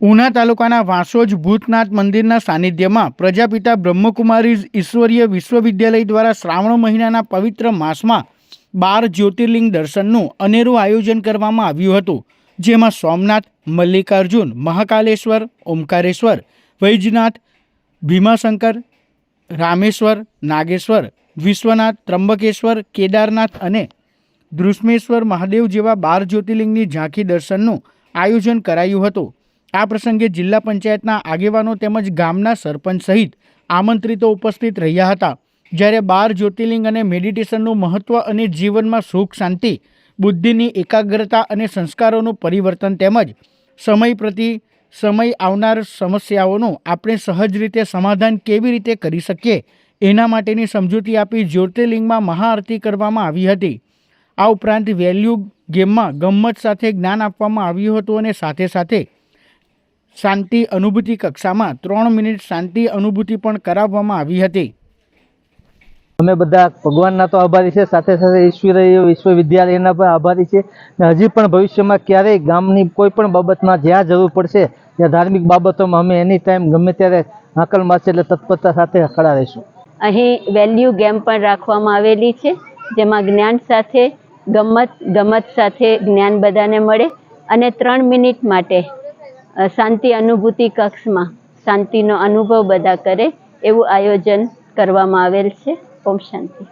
ઉના તાલુકાના વાંસોજ ભૂતનાથ મંદિરના સાનિધ્યમાં પ્રજાપિતા બ્રહ્મકુમારી ઈશ્વરીય વિશ્વવિદ્યાલય દ્વારા શ્રાવણ મહિનાના પવિત્ર માસમાં બાર જ્યોતિર્લિંગ દર્શનનું અનેરું આયોજન કરવામાં આવ્યું હતું. જેમાં સોમનાથ, મલ્લિકાર્જુન, મહાકાલેશ્વર, ઓમકારેશ્વર, વૈજનાથ, ભીમાશંકર, રામેશ્વર, નાગેશ્વર, વિશ્વનાથ ત્રંબકેશ્વર કેદારનાથ અને દૃશ્મેશ્વર મહાદેવ જેવા બાર જ્યોતિર્લિંગની ઝાંખી દર્શનનું આયોજન કરાયું હતું. આ પ્રસંગે જિલ્લા પંચાયતના આગેવાનો તેમજ ગામના સરપંચ સહિત આમંત્રિતો ઉપસ્થિત રહ્યા હતા. જ્યારે બાર જ્યોતિર્લિંગ અને મેડિટેશનનું મહત્ત્વ અને જીવનમાં સુખ, શાંતિ, બુદ્ધિની એકાગ્રતા અને સંસ્કારોનું પરિવર્તન તેમજ સમય પ્રતિ સમય આવનાર સમસ્યાઓનું આપણે સહજ રીતે સમાધાન કેવી રીતે કરી શકીએ એના માટેની સમજૂતી આપી જ્યોતિર્લિંગમાં મહાઆરતી કરવામાં આવી હતી. આ ઉપરાંત વેલ્યુ ગેમમાં ગમ્મત સાથે જ્ઞાન આપવામાં આવ્યું હતું અને સાથે સાથે શાંતિ અનુભૂતિ કક્ષામાં ત્રણ મિનિટ શાંતિ અનુભૂતિ પણ કરાવવામાં આવી હતી. અમે બધા ભગવાનના તો આભારી છે સાથે સાથે ઈશ્વરીય વિશ્વવિદ્યાલયના પણ આભારી છે ને હજી પણ ભવિષ્યમાં ક્યારેય ગામની કોઈ પણ બાબતમાં જ્યાં જરૂર પડશે ત્યાં ધાર્મિક બાબતોમાં અમે એની ટાઈમ ગમે ત્યારે હાકલ મારશે એટલે તત્પરતા સાથે ખડા રહીશું. અહીં વેલ્યુ ગેમ પણ રાખવામાં આવેલી છે જેમાં જ્ઞાન સાથે ગમત ગમત સાથે જ્ઞાન બધાને મળે અને ત્રણ મિનિટ માટે શાંતિ અનુભૂતિ કક્ષમાં. શાંતિનો અનુભવ બધા કરે એવું આયોજન કરવામાં આવેલ છે. ઓમ શાંતિ.